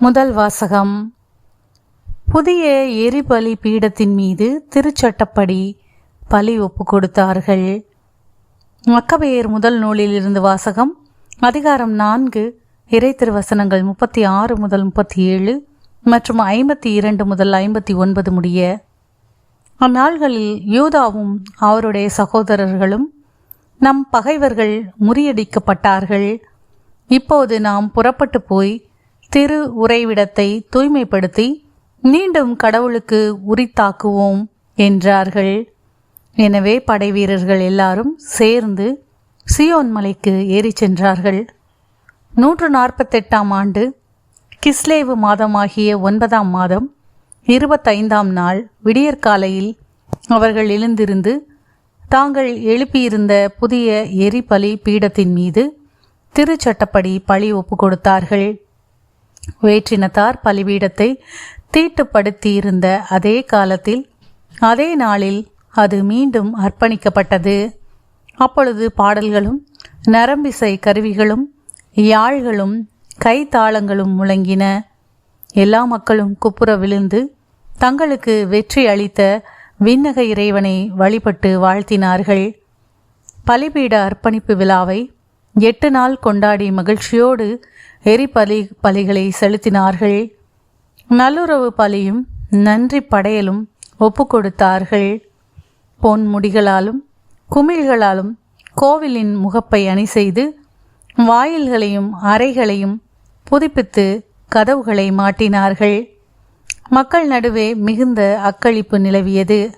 முதல் வாசகம். புதிய எரிபலி பீடத்தின் மீது திருச்சட்டப்படி பலி ஒப்பு கொடுத்தார்கள். மக்கபெயர் முதல் நூலில் இருந்து வாசகம். அதிகாரம் நான்கு இறை திருவசனங்கள் முப்பத்தி ஆறு முதல் முப்பத்தி ஏழு மற்றும் ஐம்பத்தி இரண்டு முதல் ஐம்பத்தி ஒன்பது முடிய. அந்நாள்களில் யூதாவும் அவருடைய சகோதரர்களும் நம் பகைவர்கள் முறியடிக்கப்பட்டார்கள். இப்போது நாம் புறப்பட்டு போய் திரு உறைவிடத்தை தூய்மைப்படுத்தி மீண்டும் கடவுளுக்கு உரித்தாக்குவோம் என்றார்கள். எனவே படைவீரர்கள் எல்லாரும் சேர்ந்து சியோன் மலைக்கு ஏறிச் சென்றார்கள். நூற்று நாற்பத்தெட்டாம் ஆண்டு கிஸ்லேவு மாதமாகிய ஒன்பதாம் மாதம் இருபத்தைந்தாம் நாள் விடியற்காலையில் அவர்கள் எழுந்திருந்து தாங்கள் எழுப்பியிருந்த புதிய எரிபலி பீடத்தின் மீது திருச்சட்டப்படி பழி ஒப்பு கொடுத்தார்கள். வேற்றினத்தார் பலிபீடத்தை தீட்டுப்படுத்தியிருந்த அதே காலத்தில் அதே நாளில் அது மீண்டும் அர்ப்பணிக்கப்பட்டது. அப்பொழுது பாடல்களும் நரம்பிசை கருவிகளும் யாழ்களும் கைத்தாளங்களும் முழங்கின. எல்லா மக்களும் குப்புற விழுந்து தங்களுக்கு வெற்றி அளித்த விண்ணக இறைவனை வழிபட்டு வாழ்த்தினார்கள். பலிபீட அர்ப்பணிப்பு விழாவை எட்டு நாள் கொண்டாடி மகிழ்ச்சியோடு எரிபலி பலிகளை செலுத்தினார்கள். நல்லுறவு பலியும் நன்றி படையலும் ஒப்பு கொடுத்தார்கள். பொன் முடிகளாலும் குமிழ்களாலும் கோவிலின் முகப்பை அணி செய்து வாயில்களையும் அறைகளையும் புதுப்பித்து கதவுகளை மாட்டினார்கள். மக்கள் நடுவே மிகுந்த அக்களிப்பு நிலவியது.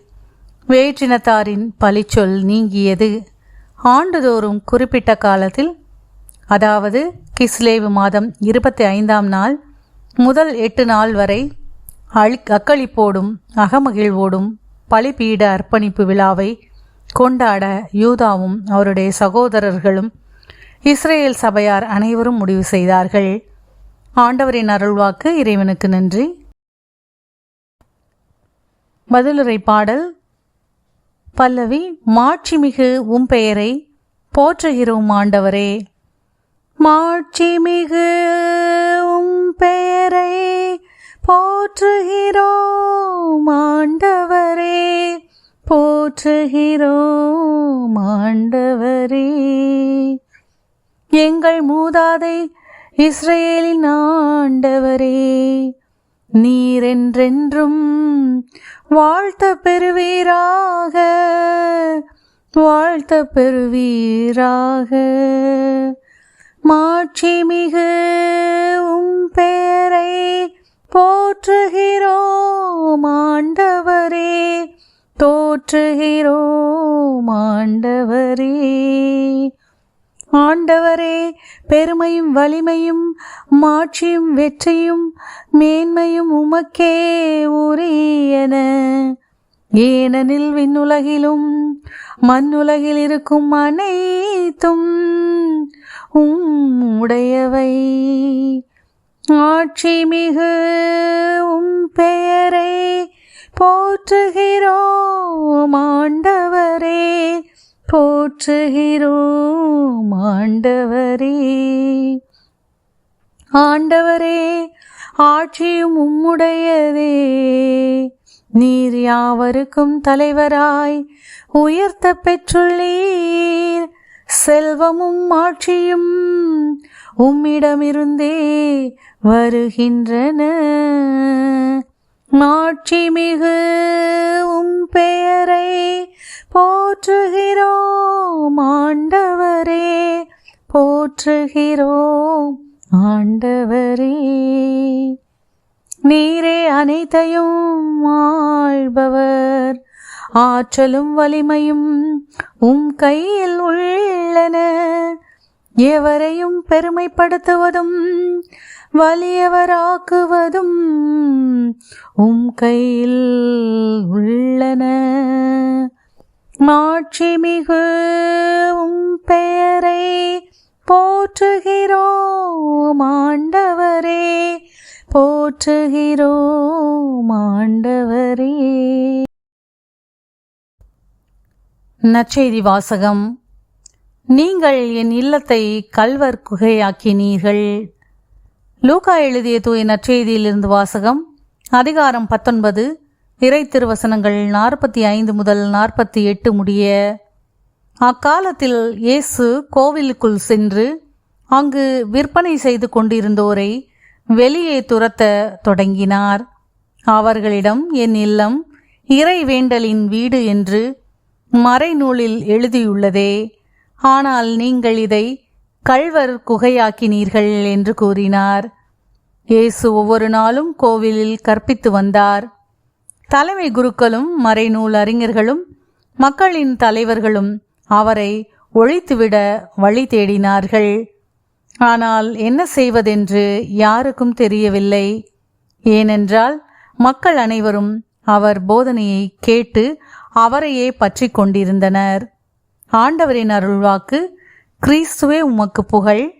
வேற்றினத்தாரின் பழிச்சொல் நீங்கியது. ஆண்டுதோறும் குறிப்பிட்ட காலத்தில் அதாவது கிஸ்லேவு மாதம் இருபத்தி ஐந்தாம் நாள் முதல் எட்டு நாள் வரை அழி அக்களிப்போடும் அகமகிழ்வோடும் பலிபீட அர்ப்பணிப்பு விழாவை கொண்டாட யூதாவும் அவருடைய சகோதரர்களும் இஸ்ரேல் சபையார் அனைவரும் முடிவு செய்தார்கள். ஆண்டவரின் அருள்வாக்கு இறைவனுக்கு நன்றி. பதிலுரை பாடல் பல்லவி மாட்சிமிகு உம் பெயரை போற்றுகிறோம் ஆண்டவரே. மாட்சிமிகு உம் பெயரை போற்றுகிறோம் ஆண்டவரே போற்றுகிறோம் ஆண்டவரே. எங்கள் மூதாதை இஸ்ரேலின் ஆண்டவரே நீரென்றென்றும் வாழ்த்த பெறுவீராக வாழ்த்த பெறுவீராக. மாட்சிமிகு உம் பெயரை போற்றுகிறோம் ஆண்டவரே தோற்றுகிறோம் ஆண்டவரே. ஆண்டவரே பெருமையும் வலிமையும் மாட்சியும் வெற்றியும் மேன்மையும் உமக்கே உரியன. ஏனெனில் விண்ணுலகிலும் மண்ணுலகில் இருக்கும் அனைத்தும் உம்முடையவை ஆட்சி மிகு உம் பெயரை போற்றுகிறோம் ஆண்டவரே போற்றுகிறோம் ஆண்டவரே. ஆண்டவரே ஆட்சியும் உம்முடையதே. நீர் யாவருக்கும் தலைவராய் உயர்த்த பெற்றுள்ளீர். செல்வமும் ஆட்சியும் உம்மிடமிருந்தே வருகின்றன. மாட்சிமிகு உம் பெயரை போற்றுகிறோம் ஆண்டவரே போற்றுகிறோம் ஆண்டவரே. நீரே அனைத்தையும் ஆழ்பவர் ஆற்றலும் வலிமையும் உம் கையில் உள்ளன. எவரையும் பெருமைப்படுத்துவதும் வலியவராக்குவதும் உம் கையில் உள்ளன. மாட்சிமிகு உம் பெயரை போற்றுகிறோம். போற்றுகிறோம் ஆண்டவரே. நற்செய்தி வாசகம். நீங்கள் என் இல்லத்தை கல்வர் குகையாக்கினீர்கள். லூகா எழுதிய தூய நற்செய்தியிலிருந்து வாசகம் அதிகாரம் பத்தொன்பது இறை திருவசனங்கள் நாற்பத்தி ஐந்து முதல் நாற்பத்தி எட்டு முடிய. அக்காலத்தில் இயேசு கோவிலுக்குள் சென்று அங்கு விற்பனை செய்து கொண்டிருந்தோரை வெளியே துரத்த தொடங்கினார். அவர்களிடம் என் இல்லம் இறைவேண்டலின் வீடு என்று மறைநூலில் எழுதியுள்ளதே. ஆனால் நீங்கள் இதை கள்வர் குகையாக்கினீர்கள் என்று கூறினார். இயேசு ஒவ்வொரு நாளும் கோவிலில் கற்பித்து வந்தார். தலைமை குருக்களும் மறைநூல் அறிஞர்களும் மக்களின் தலைவர்களும் அவரை ஒழித்துவிட வழி தேடினார்கள். ஆனால் என்ன செய்வதென்று யாருக்கும் தெரியவில்லை. ஏனென்றால் மக்கள் அனைவரும் அவர் போதனையை கேட்டு அவரையே பற்றி கொண்டிருந்தனர். ஆண்டவரின் அருள்வாக்கு கிறிஸ்துவே உமக்கு புகழ்.